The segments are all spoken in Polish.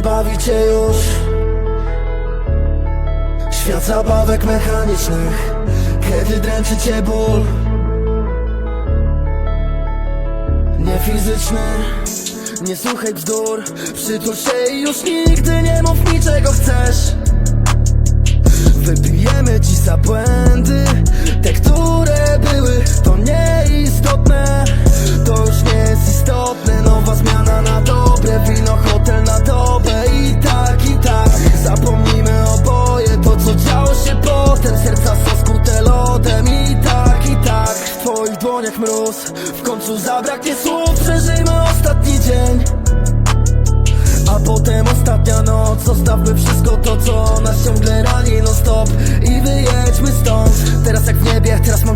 Kiedy bawicie już. Świat zabawek mechanicznych Kiedy dręczy cię ból. Nie fizyczny Nie słuchaj bzdur. Przytul się i już nigdy nie mów mi czego chcesz. Wybijemy ci za błędy Te,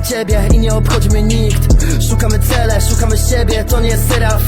ciebie I nie obchodzi mnie nikt. Szukamy cele, szukamy siebie To nie jest serial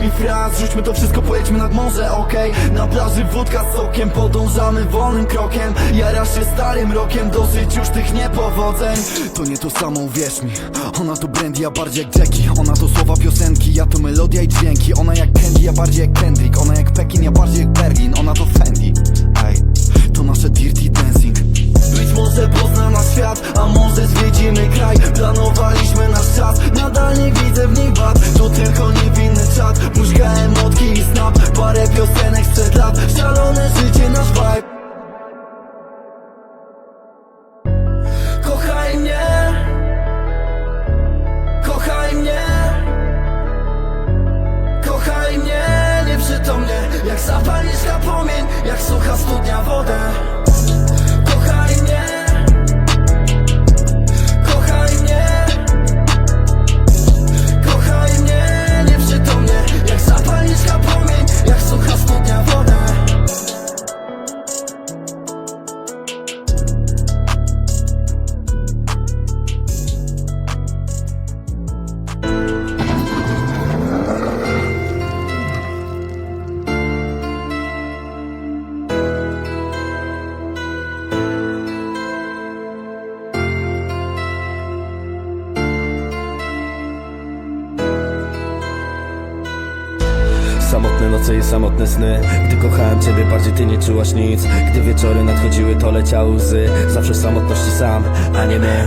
mi fraz Rzućmy to wszystko, pojedźmy nad morze, okej? Na plaży wódka z sokiem, podążamy wolnym krokiem. Jarasz się starym rokiem, dosyć już tych niepowodzeń. To nie to samo, uwierz mi. Ona to brandy, ja bardziej jak Jackie. Ona to słowa piosenki, ja to melodia i dźwięki. Ona jak Candy, ja bardziej jak Kendrick. Ona jak Pekin, ja bardziej jak Berlin. Ona to Fendi, ej To nasze dirty dancing być może pozna nas świat, a może zwiedzimy kraj. Planowaliśmy nasz czas, nadal nie widzę w nich wad. To tylko niewinny czat, puszka emotki i snap. Parę piosenek sprzed lat, szalone życie nasz vibe. Kochaj mnie. Kochaj mnie. Kochaj mnie nieprzytomnie Jak zapalniczka płomień Jak sucha studnia wodę samotne sny. Gdy kochałem ciebie, bardziej ty nie czułaś nic. Gdy wieczory nadchodziły, to leciały łzy. Zawsze w samotności sam, a nie my.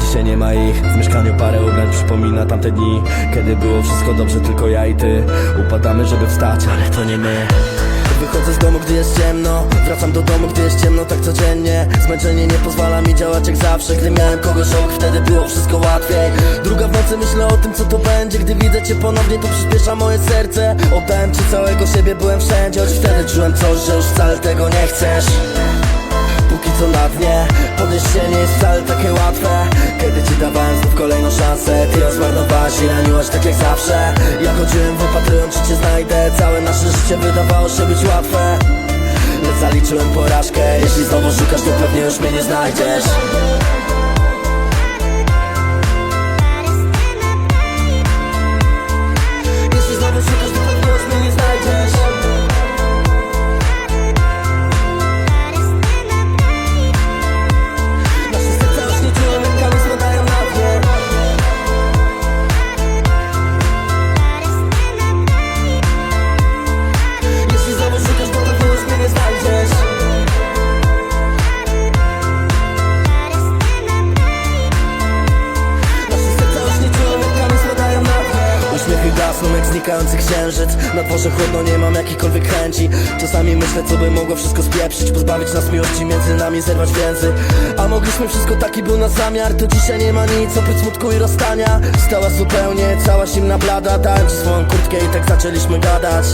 Dzisiaj nie ma ich. W mieszkaniu parę ubrań przypomina tamte dni. Kiedy było wszystko dobrze, tylko ja i ty. Upadamy, żeby wstać, ale to nie my Wychodzę z domu, gdy jest ciemno. Wracam do domu, gdy jest ciemno, tak codziennie. Zmęczenie nie pozwala mi działać jak zawsze. Gdy miałem kogoś obok, wtedy było wszystko łatwiej. Druga w nocy myślę o tym, co to będzie. Gdy widzę cię ponownie, to przyspiesza moje serce. Oddałem ci całego siebie, byłem wszędzie Choć wtedy czułem coś, że już wcale tego nie chcesz Póki co na dnie. Jest wcale takie łatwe. Kiedy ci dawałem znów kolejną szansę Ty ją zmarnowałaś i raniłaś tak jak zawsze. Ja chodziłem wypatrując czy cię znajdę. Całe nasze życie wydawało się być łatwe. Lecz zaliczyłem porażkę. Jeśli znowu szukasz to pewnie już mnie nie znajdziesz znikający księżyc. Na dworze chłodno, nie mam jakiejkolwiek chęci. Czasami myślę, co by mogło wszystko spieprzyć Pozbawić nas miłości między nami, zerwać więzy. A mogliśmy wszystko, taki był nasz zamiar. To dzisiaj nie ma nic oprócz smutku i rozstania. Stała zupełnie, cała zimna blada. Dałem ci swoją kurtkę i tak zaczęliśmy gadać.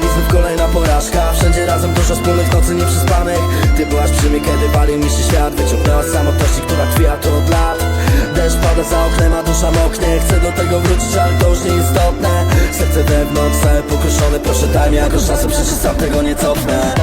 I znów kolejna porażka. Wszędzie razem dużo wspólnych nocy nieprzespanych Ty byłaś przy mnie, kiedy walił mi się świat. Wyciągnęłaś z samotności, która trwia tu od lat Pada za oknem, a dusza moknie. Chcę do tego wrócić, ale to już nieistotne Serce wewnątrz, całe pokruszone Proszę daj mi jakąś szansę, przecież sam tego nie cofnę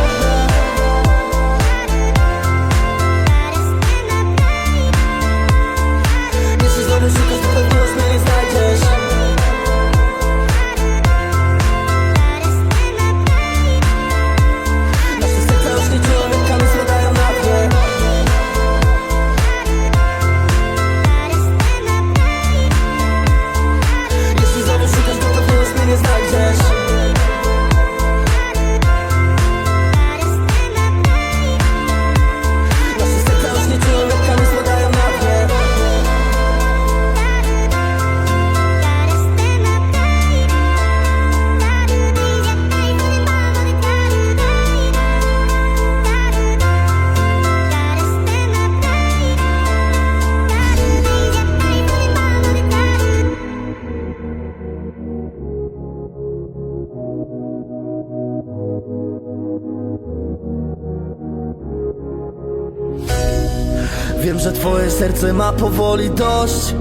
ma powoli dość.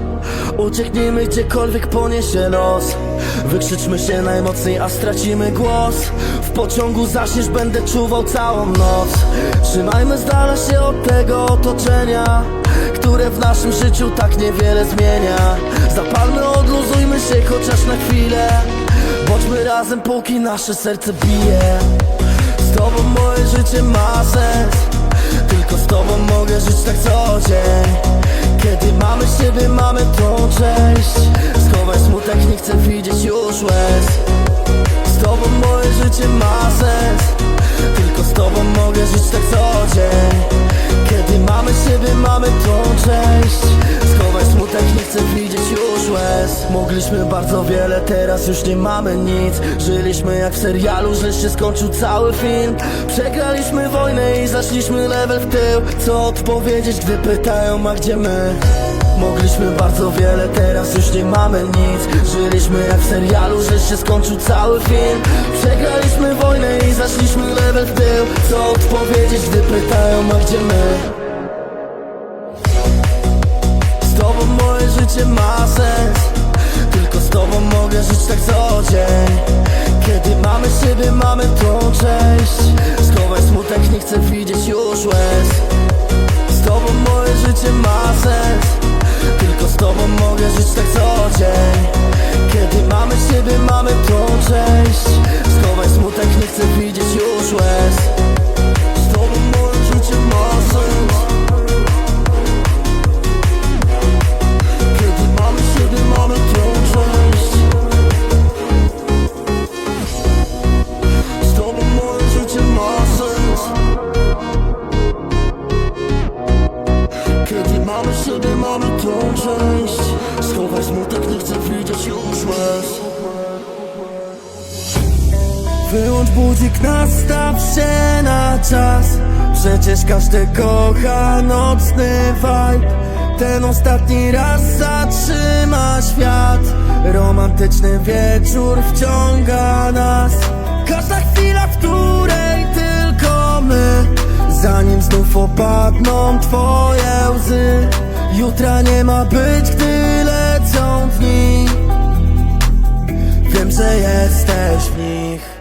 Ucieknijmy gdziekolwiek poniesie los Wykrzyczmy się najmocniej, a stracimy głos. W pociągu zaśniesz, będę czuwał całą noc. Trzymajmy z dala się od tego otoczenia Które w naszym życiu tak niewiele zmienia. Zapalmy, odluzujmy się chociaż na chwilę. Bądźmy razem, póki nasze serce bije. Z tobą moje życie ma sens. Tylko z tobą mogę żyć tak co dzień Kiedy mamy siebie, mamy tą część Schowaj smutek, nie chcę widzieć już łez. Z tobą moje życie ma sens. Tylko z tobą mogę żyć tak co dzień. Kiedy mamy siebie, mamy tą część. Schowaj smutek, nie chcę widzieć już łez. Mogliśmy bardzo wiele, teraz już nie mamy nic. Żyliśmy jak w serialu, że się skończył cały film. Przegraliśmy wojnę i zaszliśmy level w tył. Co odpowiedzieć, gdy pytają, a gdzie my? Mogliśmy bardzo wiele, teraz już nie mamy nic. Żyliśmy jak w serialu, że się skończył cały film. Przegraliśmy wojnę i zaszliśmy level w tył. Co odpowiedzieć, gdy pytają, a gdzie my? Z tobą moje życie ma sens. Tylko z tobą mogę żyć tak co dzień. Kiedy mamy siebie, mamy tą część. Schowaj smutek, nie chcę widzieć już łez tobą moje życie ma sens. Tylko z tobą mogę żyć tak co dzień. Kiedy mamy siebie, mamy tą część. Schowaj smutek, nie chcę widzieć już łez. Z tobą moje życie ma sens Przecież każdy kocha nocny vibe. Ten ostatni raz zatrzyma świat. Romantyczny wieczór wciąga nas. Każda chwila, w której tylko my Zanim znów opadną twoje łzy. Jutra nie ma być, gdy lecą dni. Wiem, że jesteś w nich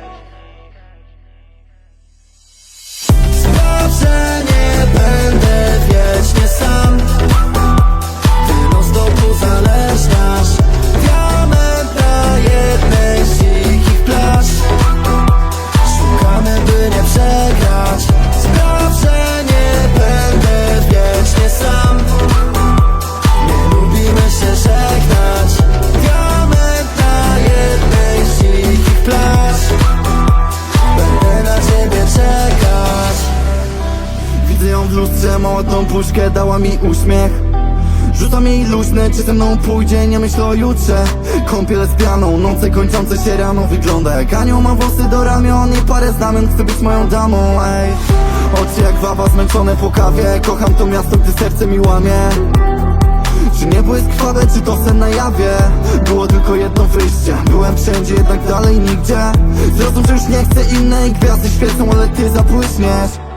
puszkę, dała mi uśmiech. Rzucam jej luźne, czy ze mną pójdzie, nie myślę o jutrze. Kąpiel z pianą, noce kończące się rano Wygląda jak anioł, ma włosy do ramion I parę znamion, chcę być moją damą, ej. Oczy jak wawa, zmęczone po kawie Kocham to miasto, gdy serce mi łamie. Czy niebo jest krwawe, czy to sen na jawie? Było tylko jedno wyjście Byłem wszędzie, jednak dalej nigdzie. Zrozum, że już nie chcę innej Gwiazdy świecą, ale ty zabłyśniesz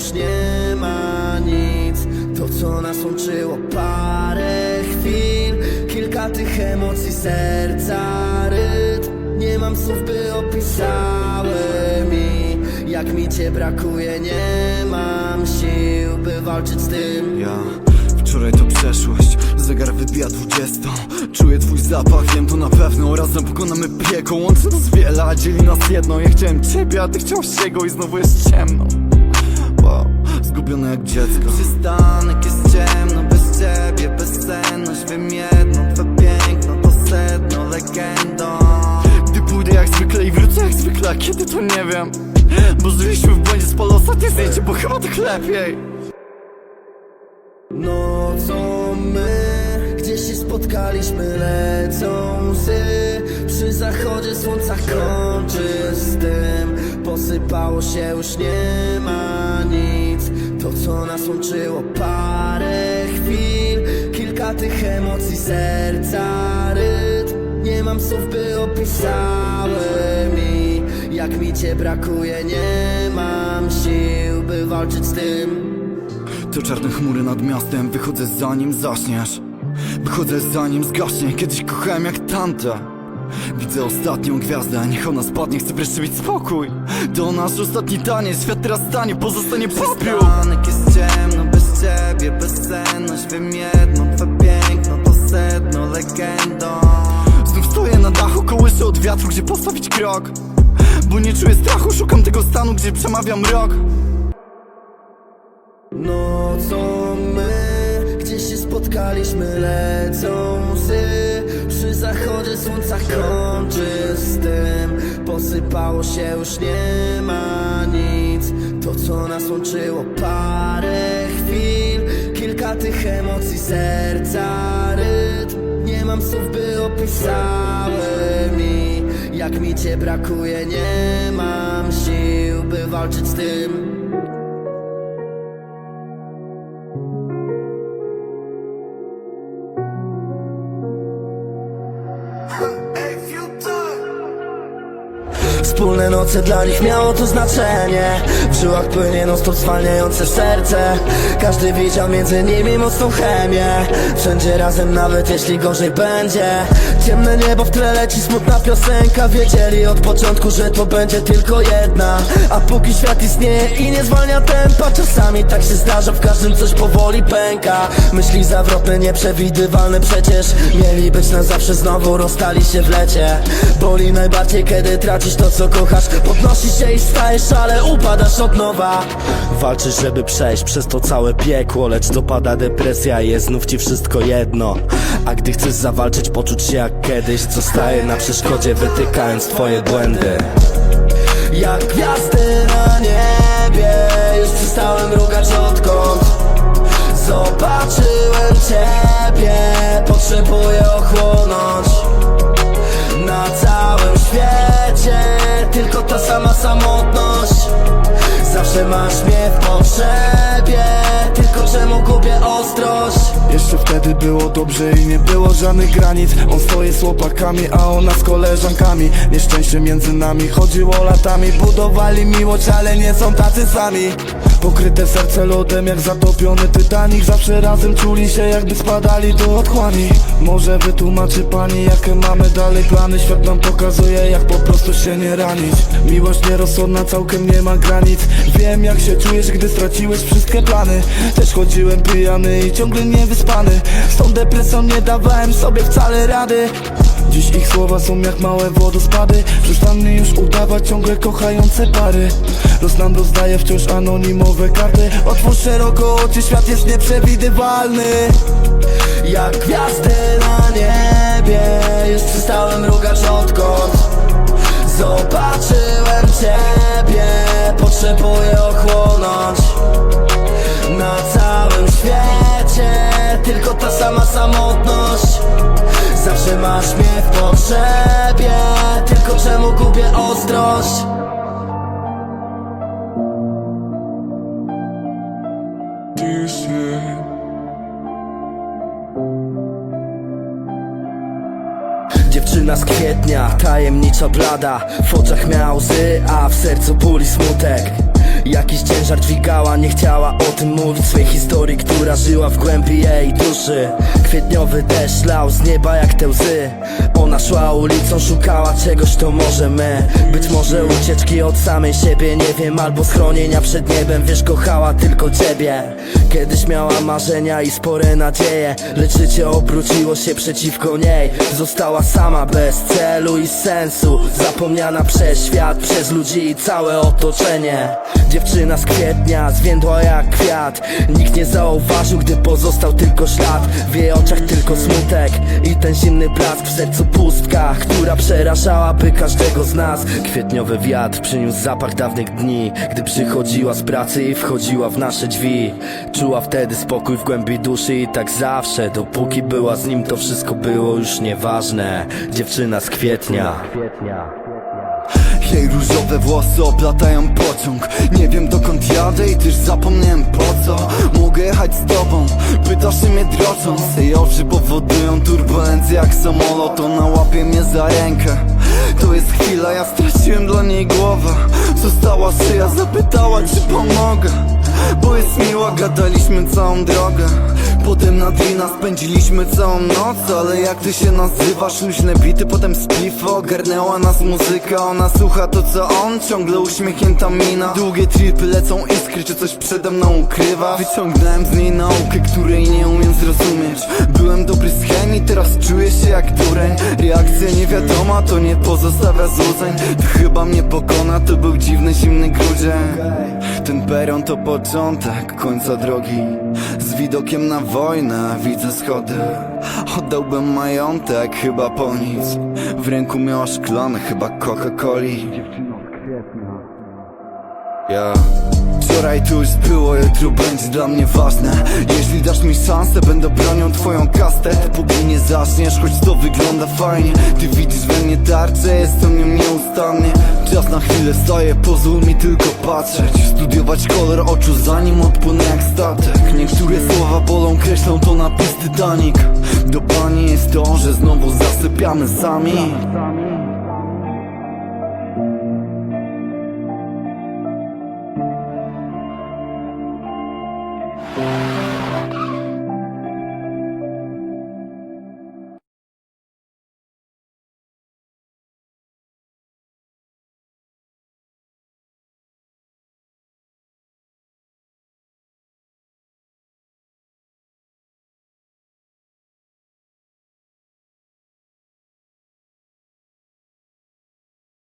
już nie ma nic. To co nas łączyło parę chwil. Kilka tych emocji serca rytm. Nie mam słów by opisały mi Jak mi cię brakuje nie mam sił By walczyć z tym. Ja, wczoraj to przeszłość. Zegar wybija dwudziestą. Czuję twój zapach, wiem to na pewno. Razem pokonamy piekło Łączy nas wiele, dzieli nas jedno. Ja chciałem ciebie, a ty chciałeś jego I znowu jest ciemno Wow, zgubione jak dziecko. Przystanek jest ciemno Bez ciebie, bezsenność Wiem jedno, twe piękno To sedno, legendą. Gdy pójdę jak zwykle i wrócę jak zwykle A kiedy to nie wiem. Bo żyliśmy w błędzie spalo ostatnie zdjęcie Bo chyba tak lepiej. Nocą my gdzieś się spotkaliśmy lecą łzy. Przy zachodzie słońca kończy z tym. Posypało się już nie ma nic To co nas łączyło parę chwil. Kilka tych emocji serca rytm. Nie mam słów by opisały mi Jak mi cię brakuje nie mam sił by walczyć z tym. To czarne chmury nad miastem, wychodzę zanim zaśniesz. Wychodzę zanim zgaśnie, kiedyś kochałem jak tante Widzę ostatnią gwiazdę, niech ona spadnie, chcę wreszcie mieć spokój. To nasz ostatni taniec, świat teraz stanie, pozostanie popiół Przystanek jest ciemno, bez ciebie, bezsenność Wiem jedno, twe piękno, to sedno, legendą Znów stoję na dachu, kołyszę od wiatru, gdzie postawić krok. Bo nie czuję strachu, szukam tego stanu, gdzie przemawia mrok Nocą my gdzieś się spotkaliśmy lecą łzy zachodzie słońca kończy z tym. Posypało się już nie ma nic. To co nas łączyło parę chwil. Kilka tych emocji serca rytm. Nie mam słów by opisały mi Jak mi cię brakuje nie mam sił by walczyć z tym noce dla nich miało to znaczenie. W żyłach płynie non stop zwalniające serce. Każdy widział między nimi mocną chemię. Wszędzie razem nawet jeśli gorzej będzie. Ciemne niebo w tle leci smutna piosenka. Wiedzieli od początku, że to będzie tylko jedna. A póki świat istnieje i nie zwalnia tempa Czasami tak się zdarza, w każdym coś powoli pęka. Myśli zawrotne, nieprzewidywalne przecież Mieli być na zawsze, znowu rozstali się w lecie. Boli najbardziej, kiedy tracisz to co kochasz Podnosisz się i stajesz, ale upadasz od nowa. Walczysz, żeby przejść przez to całe piekło Lecz dopada depresja i jest znów ci wszystko jedno. A gdy chcesz zawalczyć, poczuć się jak kiedyś Co staje na przeszkodzie, wytykając twoje błędy. Jak gwiazdy na niebie Już przestałem mrugać odkąd Zobaczyłem ciebie. Potrzebuję ochłonąć Masz mnie w potrzebie. Tylko czemu gubię ostrość Jeszcze wtedy było dobrze i nie było żadnych granic. On swoje z chłopakami, a ona z koleżankami. Nieszczęście między nami chodziło latami. Budowali miłość, ale nie są tacy sami. Pokryte serce lodem jak zatopiony Titanic. Zawsze razem czuli się jakby spadali do otchłani. Może wytłumaczy pani jakie mamy dalej plany? Świat nam pokazuje jak po prostu się nie ranić. Miłość nierozsądna całkiem nie ma granic. Wiem jak się czujesz gdy straciłeś wszystkie plany. Też chodziłem pijany i ciągle niewyspany Z tą depresją nie dawałem sobie wcale rady. Dziś ich słowa są jak małe wodospady. Przestańmy już udawać ciągle kochające pary. Los nam rozdaje wciąż anonimowe karty. Otwórz szeroko oczy, świat jest nieprzewidywalny. Jak gwiazdy na niebie Już przestałem mrugać odkąd. Zobaczyłem ciebie Potrzebuję ochłonąć Sama samotność. Zawsze masz mnie w potrzebie Tylko czemu gubię ostrość? Dziewczyna z kwietnia, tajemnicza blada. W oczach miała łzy, a w sercu ból i smutek Jakiś ciężar dźwigała, nie chciała o tym mówić Swej historii, która żyła w głębi jej duszy. Kwietniowy deszcz lał z nieba jak te łzy Ona szła ulicą, szukała czegoś, to może my. Być może ucieczki od samej siebie, nie wiem Albo schronienia przed niebem, wiesz, kochała tylko ciebie. Kiedyś miała marzenia i spore nadzieje Lecz życie obróciło się przeciwko niej. Została sama bez celu i sensu Zapomniana przez świat, przez ludzi i całe otoczenie. Dziewczyna z kwietnia, zwiędła jak kwiat. Nikt nie zauważył, gdy pozostał tylko ślad. W jej oczach tylko smutek i ten zimny blask W sercu pustka, która przerażałaby każdego z nas. Kwietniowy wiatr przyniósł zapach dawnych dni. Gdy przychodziła z pracy i wchodziła w nasze drzwi Czuła wtedy spokój w głębi duszy i tak zawsze Dopóki była z nim to wszystko było już nieważne. Dziewczyna z kwietnia Jej różowe włosy oplatają pociąg. Nie wiem dokąd jadę i też zapomniałem po co. Mogę jechać z tobą, pytasz się mnie drocząc Jej oczy powodują turbulencję jak samolot Ona łapie mnie za rękę. To jest chwila, ja straciłem dla niej głowę. Została szyja, zapytała czy pomogę. Bo jest miła, gadaliśmy całą drogę Potem na drina spędziliśmy całą noc Ale jak ty się nazywasz, luźne bity Potem spliff ogarnęła nas muzyka Ona słucha to co on, ciągle uśmiechnięta mina. Długie tripy lecą iskry, czy coś przede mną ukrywa Wyciągnąłem z niej naukę, której nie umiem zrozumieć. Byłem dobry z chemii, teraz czuję się jak dureń Reakcja niewiadoma, to nie pozostawia złudzeń. To chyba mnie pokona, to był dziwny, zimny grudzień. Ten peron to początek końca drogi. Z widokiem na wojnę widzę schody. Oddałbym majątek chyba po nic. W ręku miała szklane chyba Coca-Coli. Ja Wczoraj to już było, jutro będzie dla mnie ważne. Jeśli dasz mi szansę, będę bronią twoją kastę. Póki nie zaczniesz, choć to wygląda fajnie. Ty widzisz we mnie tarczę, jestem nią nieustannie. Czas na chwilę staje, pozwól mi tylko patrzeć. Studiować kolor oczu, zanim odpłynę jak statek. Niektóre słowa bolą, kreślą to napis Titanic. Do pani jest to, że znowu zasypiamy sami